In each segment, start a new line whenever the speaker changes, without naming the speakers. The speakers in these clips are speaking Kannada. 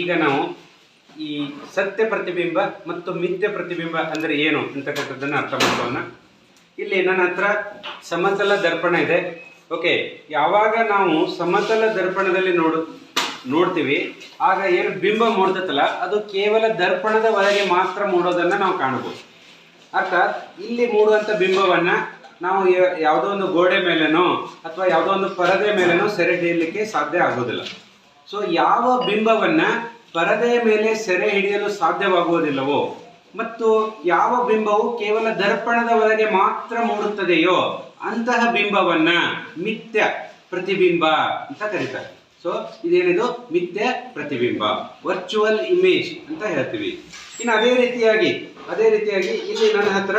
ಈಗ ನಾವು ಈ ಸತ್ಯ ಪ್ರತಿಬಿಂಬ ಮತ್ತು ಮಿಥ್ಯ ಪ್ರತಿಬಿಂಬ ಅಂದರೆ ಏನು ಅಂತಕ್ಕಂಥದ್ದನ್ನು ಅರ್ಥ ಮಾಡ್ಕೊಳ್ಳೋಣ. ಇಲ್ಲಿ ನನ್ನ ಹತ್ರ ಸಮತಲ ದರ್ಪಣ ಇದೆ. ಓಕೆ, ಯಾವಾಗ ನಾವು ಸಮತಲ ದರ್ಪಣದಲ್ಲಿ ನೋಡು, ನೋಡ್ತೀವಿ, ಆಗ ಏನು ಬಿಂಬ ಮೂಡ್ತೈತಲ್ಲ, ಅದು ಕೇವಲ ದರ್ಪಣದ ಒಳಗೆ ಮಾತ್ರ ಮೂಡೋದನ್ನು ನಾವು ಕಾಣಬಹುದು. ಅರ್ಥಾತ್ ಇಲ್ಲಿ ಮೂಡುವಂಥ ಬಿಂಬವನ್ನ ನಾವು ಯಾವುದೋ ಒಂದು ಗೋಡೆ ಮೇಲೆನೋ ಅಥವಾ ಯಾವುದೋ ಒಂದು ಪರದೆ ಮೇಲೆನೋ ಸೆರೆ ಹಿಡಿಯಲಿಕ್ಕೆ ಸಾಧ್ಯ ಆಗೋದಿಲ್ಲ. ಸೊ ಯಾವ ಬಿಂಬವನ್ನ ಪರದೆಯ ಮೇಲೆ ಸೆರೆ ಹಿಡಿಯಲು ಸಾಧ್ಯವಾಗುವುದಿಲ್ಲವೋ, ಮತ್ತು ಯಾವ ಬಿಂಬವು ಕೇವಲ ದರ್ಪಣದ ಒಳಗೆ ಮಾತ್ರ ಮೂಡುತ್ತದೆಯೋ, ಅಂತಹ ಬಿಂಬವನ್ನ ಮಿಥ್ಯ ಪ್ರತಿಬಿಂಬ ಅಂತ ಕರೀತಾರೆ. ಸೊ ಇದೇನಿದು? ಮಿಥ್ಯ ಪ್ರತಿಬಿಂಬ ವರ್ಚುವಲ್ ಇಮೇಜ್ ಅಂತ ಹೇಳ್ತೀವಿ. ಇನ್ನು ಅದೇ ರೀತಿಯಾಗಿ ಅದೇ ರೀತಿಯಾಗಿ ಇಲ್ಲಿ ನನ್ನ ಹತ್ರ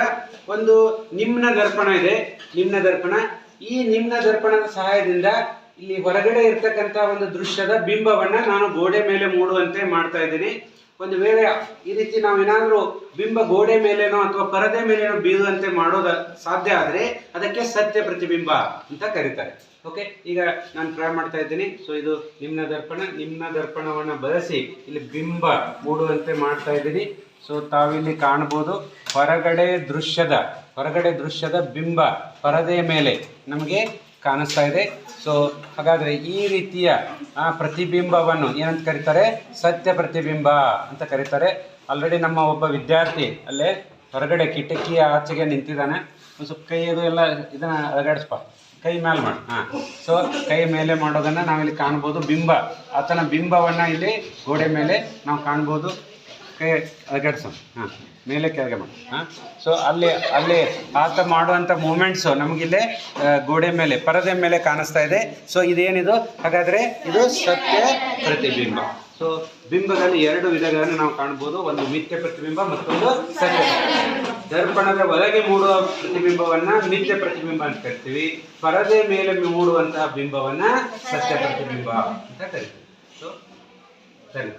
ಒಂದು ನಿಮ್ನ ದರ್ಪಣ ಇದೆ. ನಿಮ್ನ ದರ್ಪಣ, ಈ ನಿಮ್ನ ದರ್ಪಣದ ಸಹಾಯದಿಂದ ಇಲ್ಲಿ ಹೊರಗಡೆ ಇರ್ತಕ್ಕಂಥ ಒಂದು ದೃಶ್ಯದ ಬಿಂಬವನ್ನ ನಾನು ಗೋಡೆ ಮೇಲೆ ಮೂಡುವಂತೆ ಮಾಡ್ತಾ ಇದ್ದೀನಿ. ಒಂದು ವೇಳೆ ಈ ರೀತಿ ನಾವು ಏನಾದರೂ ಬಿಂಬ ಗೋಡೆ ಮೇಲೇನೋ ಅಥವಾ ಪರದೆ ಮೇಲೇನೋ ಬೀಳುವಂತೆ ಮಾಡೋದ ಸಾಧ್ಯ ಆದರೆ ಅದಕ್ಕೆ ಸತ್ಯ ಪ್ರತಿಬಿಂಬ ಅಂತ ಕರೀತಾರೆ. ಓಕೆ, ಈಗ ನಾನು ಟ್ರೈ ಮಾಡ್ತಾ ಇದ್ದೀನಿ. ಸೊ ಇದು ನಿಮ್ಮ ದರ್ಪಣ ನಿಮ್ಮ ದರ್ಪಣವನ್ನು ಬಳಸಿ ಇಲ್ಲಿ ಬಿಂಬ ಮೂಡುವಂತೆ ಮಾಡ್ತಾ ಇದ್ದೀನಿ. ಸೊ ತಾವಿಲ್ಲಿ ಕಾಣ್ಬೋದು ಹೊರಗಡೆ ದೃಶ್ಯದ ಹೊರಗಡೆ ದೃಶ್ಯದ ಬಿಂಬ ಪರದೆಯ ಮೇಲೆ ನಮಗೆ ಕಾಣಿಸ್ತಾ ಇದೆ. ಸೊ ಹಾಗಾದರೆ ಈ ರೀತಿಯ ಪ್ರತಿಬಿಂಬವನ್ನು ಏನಂತ ಕರೀತಾರೆ? ಸತ್ಯ ಪ್ರತಿಬಿಂಬ ಅಂತ ಕರೀತಾರೆ. ಆಲ್ರೆಡಿ ನಮ್ಮ ಒಬ್ಬ ವಿದ್ಯಾರ್ಥಿ ಅಲ್ಲೇ ಹೊರಗಡೆ ಕಿಟಕಿಯ ಆಚೆಗೆ ನಿಂತಿದ್ದಾನೆ. ಒಂದು ಸ್ವಲ್ಪ ಕೈ ಎಲ್ಲ ಇದನ್ನ ಅಲಗಾಡಿಸ್ಪ ಕೈ ಮೇಲೆ ಮಾಡಿ. ಹಾಂ. ಸೊ ಕೈ ಮೇಲೆ ಮಾಡೋದನ್ನು ನಾವಿಲ್ಲಿ ಕಾಣ್ಬೋದು. ಬಿಂಬ. ಆತನ ಬಿಂಬವನ್ನು ಇಲ್ಲಿ ಗೋಡೆ ಮೇಲೆ ನಾವು ಕಾಣ್ಬೋದು. ಕೈ ಅಲಗಾಡ್ಸು ಹಾಂ, ಮೇಲೆ ಕೆಳಗೆ ಮಾಡಿ ಹಾಂ ಸೊ ಅಲ್ಲಿ ಅಲ್ಲಿ ಆತ ಮಾಡುವಂಥ ಮೂಮೆಂಟ್ಸು ನಮಗಿಲ್ಲೇ ಗೋಡೆ ಮೇಲೆ, ಪರದೆ ಮೇಲೆ ಕಾಣಿಸ್ತಾ ಇದೆ. ಸೊ ಇದೇನಿದು? ಹಾಗಾದರೆ ಇದು ಸತ್ಯ ಪ್ರತಿಬಿಂಬ. ಸೊ ಬಿಂಬದಲ್ಲಿ ಎರಡು ವಿಧಗಳನ್ನು ನಾವು ಕಾಣ್ಬೋದು. ಒಂದು ಮಿಥ್ಯ ಪ್ರತಿಬಿಂಬ, ಮತ್ತೊಂದು ಸತ್ಯ. ದರ್ಪಣದ ಒಳಗೆ ಮೂಡುವ ಪ್ರತಿಬಿಂಬವನ್ನ ಮಿಥ್ಯ ಪ್ರತಿಬಿಂಬ ಅಂತ ಕರಿತೀವಿ. ಪರದೆ ಮೇಲೆ ಮೂಡುವಂತಹ ಬಿಂಬವನ್ನ ಸತ್ಯ ಪ್ರತಿಬಿಂಬ ಅಂತ ಕರಿತೀವಿ. ಸೊ ಸರಿ.